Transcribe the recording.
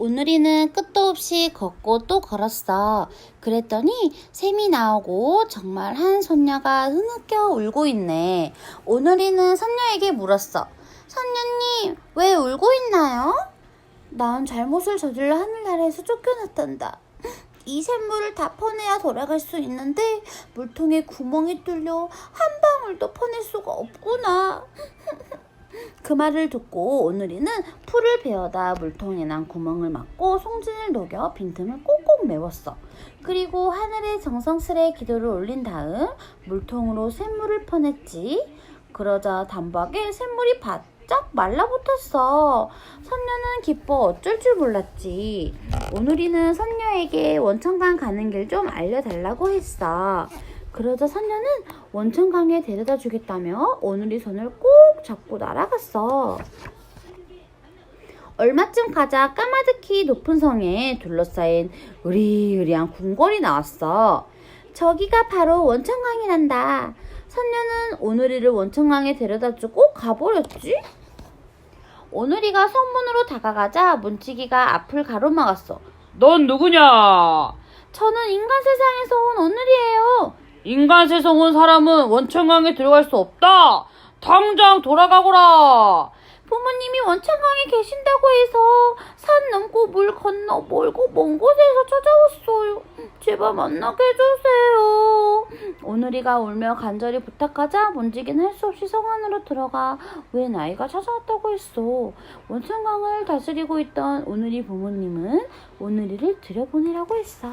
오늘이는 끝도 없이 걷고 또 걸었어. 그랬더니 샘이 나오고 정말 한 손녀가 흐느껴 울고 있네. 오늘이는 선녀에게 물었어. 선녀님, 왜 울고 있나요? 난 잘못을 저질러 하늘나라에서 쫓겨났단다. 이 샘물을 다 퍼내야 돌아갈 수 있는데 물통에 구멍이 뚫려 한 방울도 퍼낼 수가 없구나. 그 말을 듣고 오늘이는 풀을 베어다 물통에 난 구멍을 막고 송진을 녹여 빈틈을 꼭꼭 메웠어. 그리고 하늘에 정성스레 기도를 올린 다음 물통으로 샘물을 퍼냈지. 그러자 단박에 샘물이 바짝 말라붙었어. 선녀는 기뻐 어쩔 줄 몰랐지. 오늘이는 선녀에게 원천강 가는 길 좀 알려달라고 했어. 그러자 선녀는 원천강에 데려다 주겠다며 오늘이 손을 꼭 잡고 날아갔어. 얼마쯤 가자 까마득히 높은 성에 둘러싸인 으리으리한 궁궐이 나왔어. 저기가 바로 원천강이란다. 선녀는 오늘이를 원천강에 데려다 주고 가버렸지. 오늘이가 성문으로 다가가자 문치기가 앞을 가로막았어. 넌 누구냐? 저는 인간 세상에서 온 오늘이에요. 인간 세상 온 사람은 원천강에 들어갈 수 없다. 당장 돌아가거라. 부모님이 원창강에 계신다고 해서 산 넘고 물 건너 멀고 먼 곳에서 찾아왔어요. 제발 만나게 해주세요. 오늘이가 울며 간절히 부탁하자 문지기는 할 수 없이 성 안으로 들어가 웬 아이가 찾아왔다고 했어. 원창강을 다스리고 있던 오늘이 부모님은 오늘이를 들여보내라고 했어.